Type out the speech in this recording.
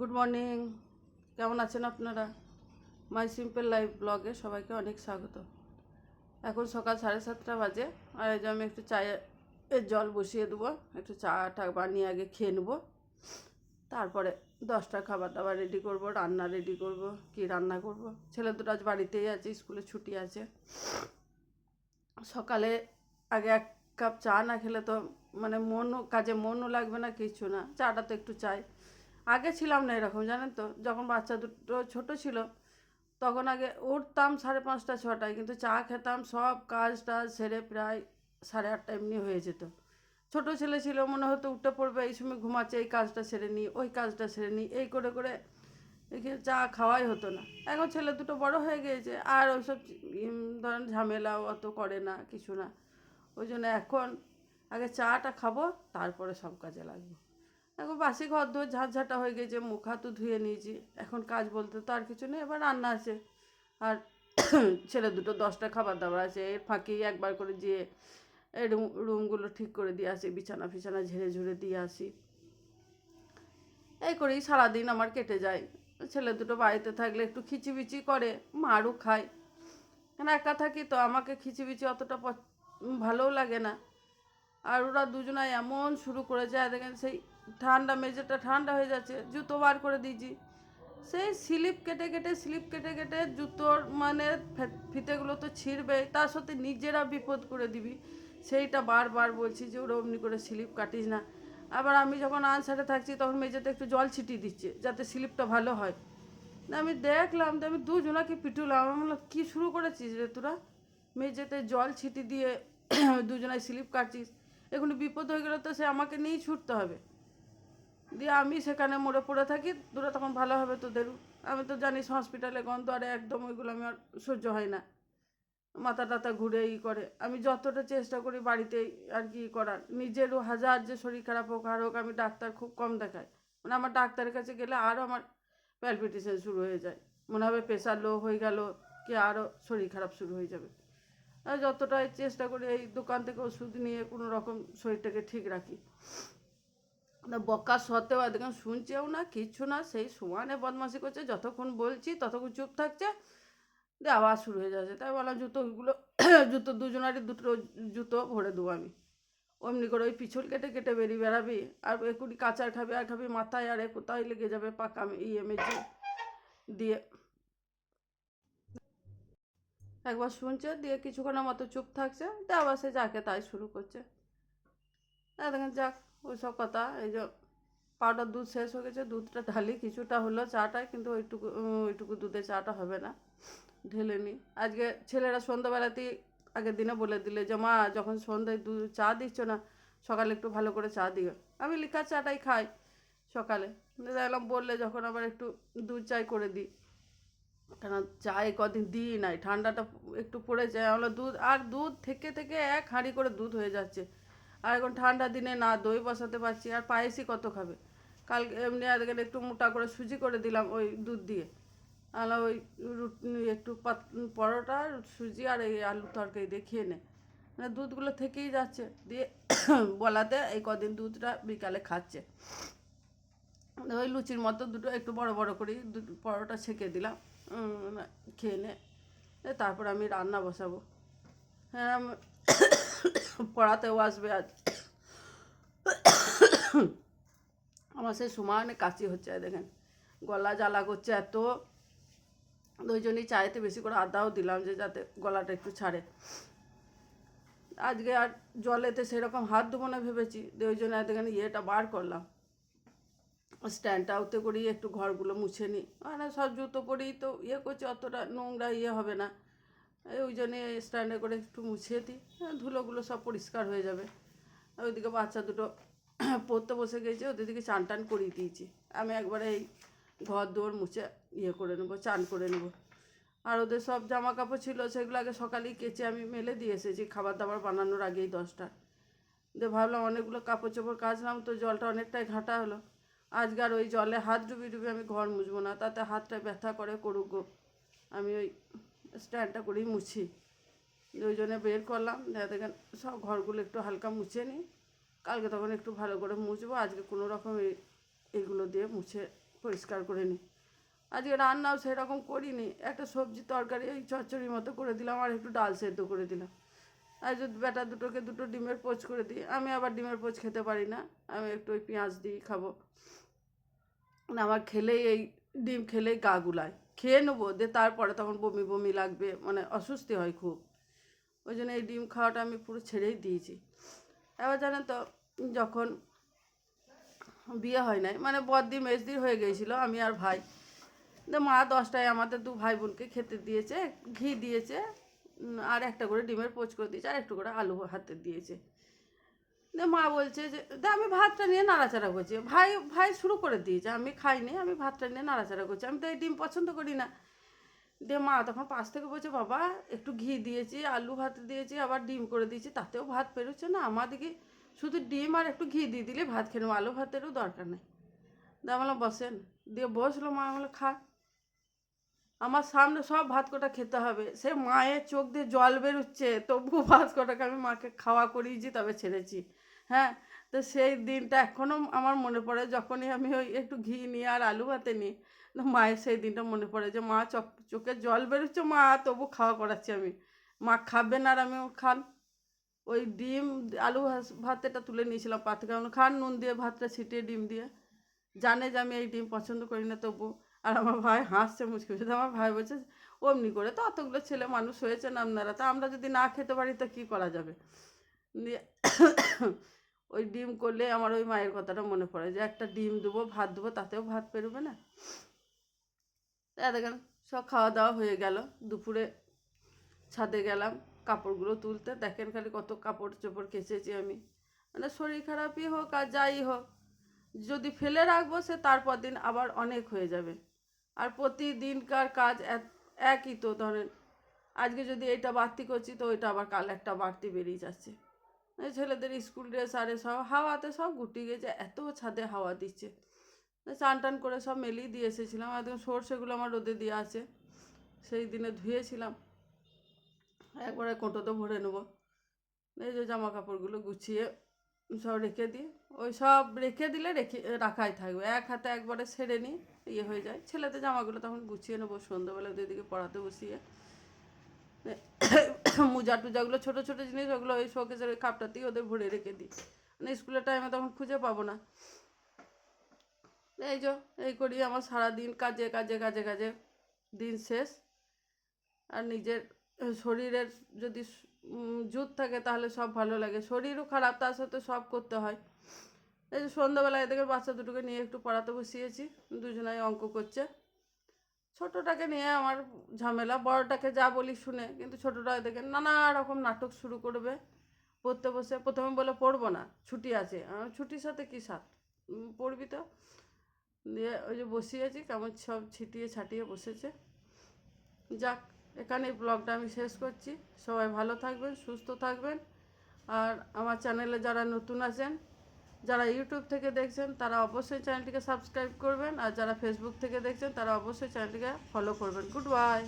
Good morning কেমন আছেন আপনারা? মাই সিম্পল লাইফ ব্লগে সবাইকে অনেক স্বাগত। এখন সকাল সাড়ে সাতটা বাজে। আর এই যে আমি একটু চায়ের জল বসিয়ে দেবো। একটু চা টা বানিয়ে আগে খেয়ে নেব। তারপরে দশটা খাবার দাবার রেডি করব, রান্না রেডি করব, কি রান্না করব। ছেলে দুটো আজ বাড়িতেই আছে, স্কুলে ছুটি আছে। সকালে আগে এক কাপ চা না খেলে তো মানে মনও, কাজে মনও লাগবে না, কিছু না। চাটা তো একটু চাই। আগে ছিলাম না এরকম, জানেন তো? যখন বাচ্চা দুটো ছোট ছিল, তখন আগে উঠতাম সাড়ে পাঁচটা, ছটায়, কিন্তু চা খেতাম, সব কাজ টাজ সেরে প্রায় সাড়ে আটটা এমনি হয়ে যেত। ছোট ছেলে ছিল, মনে হতো উঠে পড়বে, এই সময় ঘুমাচ্ছে, এই কাজটা সেরে নিই, ওই কাজটা সেরে নিই, এই করে করে এখানে চা খাওয়াই হতো না। এখন ছেলে দুটো বড় হয়ে গিয়েছে, আর ওইসব ধরেন ঝামেলা অত করে না, কিছু না। ওই জন্য এখন আগে চাটা খাব, তারপরে সব কাজে লাগবো। এখন বাসি ঘর ধোয় ঝাঁঝাটা হয়ে গেছে, মুখ হাতও ধুয়ে নিয়েছি। এখন কাজ বলতে তো আর কিছু নেই, এবার রান্না আছে। আর ছেলে দুটো দশটা খাবার দাবার আছে, এর ফাঁকেই একবার করে যেয়ে রুম, রুমগুলো ঠিক করে দিয়ে আসি, বিছানা ফিছানা ঝেড়ে ঝুড়ে দিয়ে আসি। এই করেই সারাদিন আমার কেটে যায়। ছেলে দুটো বাড়িতে থাকলে একটু খিচিবিচি করে, মারও খায়। কেন একা থাকি তো, আমাকে খিচিবিচি অতটা ভালোও লাগে না। আর ওরা দুজনায় এমন শুরু করে যায় দেখেন সেই ঠান্ডা মেঝেটা ঠান্ডা হয়ে যাচ্ছে, জুতো বার করে দিয়েছি। সেই স্লিপ কেটে কেটে, স্লিপ কেটে কেটে জুতোর মানে ফিতেগুলো তো ছিঁড়বেই তার সাথে নিজেরা বিপদ করে দিবি। সেইটা বারবার বলছি যে ওরা অমনি করে স্লিপ কাটিস না। আবার আমি যখন আনসারে থাকছি, তখন মেঝেতে একটু জল ছিটিয়ে দিচ্ছে, যাতে স্লিপটা ভালো হয়। আমি দেখলাম যে আমি দুজনাকে পিটুলাম, আমি বললাম, কী শুরু করেছিস রে তোরা? মেঝেতে জল ছিটি দিয়ে দুজনায় স্লিপ কাটছিস। এগুলো বিপদ হয়ে গেলে তো সে আমাকে নিয়েই ছুটতে হবে। দিয়ে আমি সেখানে মরে পড়ে থাকি, তোরা তখন ভালো হবে তোদেরও আমি তো জানিস হসপিটালে গন্ধ আরে একদম ওইগুলো আমি আর সহ্য হয় না। মাথা টাথা ঘুরে ই করে। আমি যতটা চেষ্টা করি বাড়িতেই আর কি করার। নিজেরও হাজার যে শরীর খারাপ হোক, আর হোক, আমি ডাক্তার খুব কম দেখাই। মানে আমার ডাক্তারের কাছে গেলে আরও আমার প্যালপিটেশন শুরু হয়ে যায়। মনে হবে প্রেশার লো হয়ে গেল, কি আরও শরীর খারাপ শুরু হয়ে যাবে। যতটাই চেষ্টা করি এই দোকান থেকে ওষুধ নিয়ে কোনো রকম শরীরটাকে ঠিক রাখি। বকা সত্ত্বেও দেখুন শুনছেও না, কিচ্ছু না, সেই সমানে বদমাশি করছে, যতক্ষণ বলছি ততক্ষণ চুপ থাকছে। দিয়ে আবার শুরু হয়ে যাচ্ছে। তাই বললাম জুতোগুলো জুতো দুজনারই দুটো জুতো ভরে দেবো আমি। অমনি করে ওই পিছল কেটে কেটে বেরিয়ে বেড়াবি, আর একুটি কাঁচার খাবি, আর খাবি মাথায়, আর কোথায় লেগে যাবে পাকা ইয়ে মেঝে দিয়ে। একবার শুনছে, দিয়ে কিছুক্ষণের মতো চুপ থাকছে দিয়ে আবার সে যাকে তাই শুরু করছে। দেখেন যাক। ওইসব কথা, এই যে পাউডার দুধ শেষ হয়ে গেছে, দুধটা ঢালি, কিছুটা হলো চাটা, কিন্তু ওইটুকু ওইটুকু দুধে চাটা হবে না, ঢেলে নিই আজকে ছেলেরা সন্ধ্যাবেলাতেই আগের দিনে বলে দিলে যে, মা, যখন সন্ধ্যায় দুধ চা দিচ্ছ না, সকালে একটু ভালো করে চা দিও। আমি লিখা চাটাই খাই সকালে? দেখলাম বললে যখন আবার একটু দুধ চাই করে দিই। কেন চায়ে কদিন দিই নাই, ঠান্ডাটা একটু পড়ে যায়, আমরা দুধ, আর দুধ থেকে থেকে এক হাঁড়ি করে দুধ হয়ে যাচ্ছে। আর এখন ঠান্ডা দিনে না দই বসাতে পারছি, আর পায়েসই কত খাবে? কাল এমনি আজকে একটু মোটা করে সুজি করে দিলাম ওই দুধ দিয়ে। আর ওই রুটি, একটু পরোটা, সুজি আর এই আলু তরকারি দিয়ে খেয়ে নে। মানে দুধগুলো থেকেই যাচ্ছে। দিয়ে বলাতে এই কদিন দুধটা বিকালে খাচ্ছে। ওই লুচির মতো দুটো একটু বড় বড় করে দুটো পরোটা ছেঁকে দিলাম। খেয়ে নে। তারপর আমি রান্না বসাবো। হ্যাঁ পড়াতেও আসবে আজ আমার সেই সমানে কাশি হচ্ছে দেখেন। গলা জ্বালা করছে এত। ওই জন্যই চায়েতে বেশি করে আদাও দিলাম যে যাতে গলাটা একটু ছাড়ে। আজকে আর জলেতে সেরকম হাত ধোবো না ভেবেছি ওই জন্য দেখেন ইয়েটা বার করলাম। স্ট্যান্ডটা ওতে করেই একটু ঘরগুলো মুছে নিই। মানে সব জুতো পরেই তো ইয়ে করছি, অতটা নোংরা ইয়ে হবে না। ওই জন্যে স্ট্যান্ডে করে একটু মুছিয়ে দিই। হ্যাঁ, ধুলোগুলো সব পরিষ্কার হয়ে যাবে। ওইদিকে বাচ্চা দুটো পড়তে বসে গেছে ওদের দিকে চান টান করিয়ে দিয়েছি। আমি একবারে এই ঘর দৌড় মুছে ইয়ে করে নেব চান করে নেব। আর ওদের সব জামা কাপড় ছিল সেগুলো আগে সকালেই কেচে আমি মেলে দিয়ে এসেছি খাবার দাবার বানানোর আগেই দশটা। দিয়ে ভাবলাম অনেকগুলো কাপড় চোপড় কাচলাম তো জলটা অনেকটাই ঘাটা হলো। আজকে ওই জলে হাত ডুবি ডুবি আমি ঘর মুছবো না তাতে হাতটা ব্যথা করে করুক গো। আমি ওই স্ট্যান্ডটা করেই মুছি। ওই জন্য বের করলাম। দেখেন, সব ঘরগুলো একটু হালকা মুছে নিই। কালকে তখন একটু ভালো করে মুছবো। আজকে কোনো রকম এগুলো দিয়ে মুছে পরিষ্কার করে নিই। আজকে রান্নাও সেরকম করিনি। একটা সবজি তরকারি ওই চচ্চড়ির মতো করে দিলাম আর একটু ডাল সেদ্ধ করে দিলাম। আর যদি বেটা দুটোকে দুটো ডিমের পোচ করে দিই, আমি আবার ডিমের পোচ খেতে পারি না। আমি একটু ওই পেঁয়াজ দিই খাব। না, আমার খেলেই এই ডিম খেলেই গা গুলায়। খেয়ে নেব, দিয়ে তারপরে তখন বমি বমি লাগবে মানে অস্বস্তি হয় খুব। ওই জন্য এই ডিম খাওয়াটা আমি পুরো ছেড়েই দিয়েছি। এবার জানেন তো, যখন বিয়ে হয় নাই মানে বদ্দি মেজদির হয়ে গিয়েছিল, আমি আর ভাই। মা দশটায় আমাদের দু ভাই বোনকে খেতে দিয়েছে, ঘি দিয়েছে আর একটা করে ডিমের পোচ করে দিয়েছে, আর একটু করে আলু হাতে দিয়েছে। দিয়ে মা বলছে যে, দে, আমি ভাতটা নিয়ে নাড়াচাড়া করছি। ভাই ভাই শুরু করে দিয়েছে, আমি খাইনি, আমি ভাতটা নিয়ে নাড়াচাড়া করছি, আমি তো এই ডিম পছন্দ করি না। দিয়ে মা তখন পাশ থেকে বলছে, বাবা, একটু ঘি দিয়েছি, আলু ভাত দিয়েছি, আবার ডিম করে দিয়েছি, তাতেও ভাত পেরোচ্ছে না, আমাদেরকে শুধু ডিম আর একটু ঘি দিয়ে দিলে ভাত খেয়ে নেব, আলু ভাতেরও দরকার নেই। দিয়ে বললাম, বসেন। দিয়ে বসল মা বলে খা। আমার সামনে সব ভাত কটা খেতে হবে। সে মায়ের চোখ দিয়ে জল বেরোচ্ছে তবু ভাত কটাকে আমি মাকে খাওয়া করিয়েছি তবে ছেড়েছি। হ্যাঁ তো সেই দিনটা এখনও আমার মনে পড়ে যখনই আমি ওই একটু ঘি নিয়ে আর আলু ভাতে নিই মায়ের সেই দিনটা মনে পড়ে যে, মা চোখ চোখে জল বেরোচ্ছে, মা, তবু খাওয়া করাচ্ছি আমি। মা খাবেন আর আমি খান। ওই ডিম, আলু ভাতেটা তুলে নিয়েছিলাম পাত খান নুন দিয়ে ভাতটা ছিটিয়ে ডিম দিয়ে। জানে যে আমি এই ডিম পছন্দ করি না তবু। আর আমার ভাই হাসছে, মুচকে মুচকে আমার ভাই বলছে, অমনি করে তো অতগুলো ছেলে মানুষ হয়েছেন আপনারা, তা আমরা যদি না খেতে পারি, তো কী করা যাবে? দিয়ে ওই ডিম করলে আমার ওই মায়ের কথাটা মনে পড়ে যে, একটা ডিম দেবো, ভাত দেবো, তাতেও ভাত পেরোবে না? দেখেন, সব খাওয়া দাওয়া হয়ে গেল। দুপুরে ছাদে গেলাম, কাপড়গুলো তুলতে। দেখেন খালি কত কাপড় চোপড় কেচেছি আমি। মানে শরীর খারাপই হোক আর যাই হোক, যদি ফেলে রাখব সে, তারপর দিন আবার অনেক হয়ে যাবে। আর প্রতিদিনকার কাজ এক- একই তো ধরেন। আজকে যদি এইটা বাড়তি করছি, তো ওইটা আবার কাল একটা বাড়তি বেরিয়ে যাচ্ছে। ছেলেদের স্কুল ড্রেস, আরে সব, হাওয়াতে সব গুটি গেছে, এত ছাদে হাওয়া দিচ্ছে। চান টান করে সব মেলিয়ে দিয়ে এসেছিলাম, একদম সর্ষেগুলো আমার রোদে দিয়ে আছে। সেই দিনে ধুয়েছিলাম। একবারে কোটোতে ভরে নেব। এই যে জামা কাপড়গুলো গুছিয়ে সব রেখে দিই। ওই সব রেখে দিলে রেখে, রাখাই থাকবে। এক হাতে একবারে ছেড়ে নিই ইয়ে হয়ে যায়। ছেলেদের জামাগুলো তখন গুছিয়ে নেব সন্ধ্যাবেলা দুদিকে পড়াতে বসিয়ে। মোজা টুজাগুলো, ছোটো ছোটো জিনিস, ওগুলো ওই শোকেসের ওই খাপটাতেই ওদের ভরে রেখে দিই। মানে স্কুলের টাইমে তখন খুঁজে পাবো না। এই যে, এই করি আমার সারা দিন কাজে কাজে কাজে কাজে। দিন শেষ। আর নিজের শরীরের যদি জুত থাকে তাহলে সব ভালো লাগে। শরীরও খারাপ, তার সাথে সব করতে হয়। এই যে সন্ধ্যাবেলায় এদিকে বাচ্চা দুটোকে নিয়ে একটু পড়াতে বসিয়েছি, দুজনাই অঙ্ক করছে। ছোটোটাকে নিয়ে আমার ঝামেলা, বড়টাকে যা বলি শুনে, কিন্তু ছোটোটা এদিকে নানা রকম নাটক শুরু করবে, পড়তে বসে। প্রথমে বলে, পড়ব না, ছুটি আছে। ছুটির সাথে কী সাথ? পড়বি তো? দিয়ে ওই যে বসিয়েছি, কেমন সব ছিটিয়ে ছাটিয়ে বসেছে। যাক এখানে ব্লগটা আমি শেষ করছি। সবাই ভালো থাকবেন, সুস্থ থাকবেন। আর আমার চ্যানেলে যারা নতুন আছেন, যারা ইউটিউব থেকে দেখছেন, তারা অবশ্যই চ্যানেলটিকে সাবস্ক্রাইব করবেন। আর যারা ফেসবুক থেকে দেখছেন, তারা অবশ্যই চ্যানেলটিকে ফলো করবেন। Good bye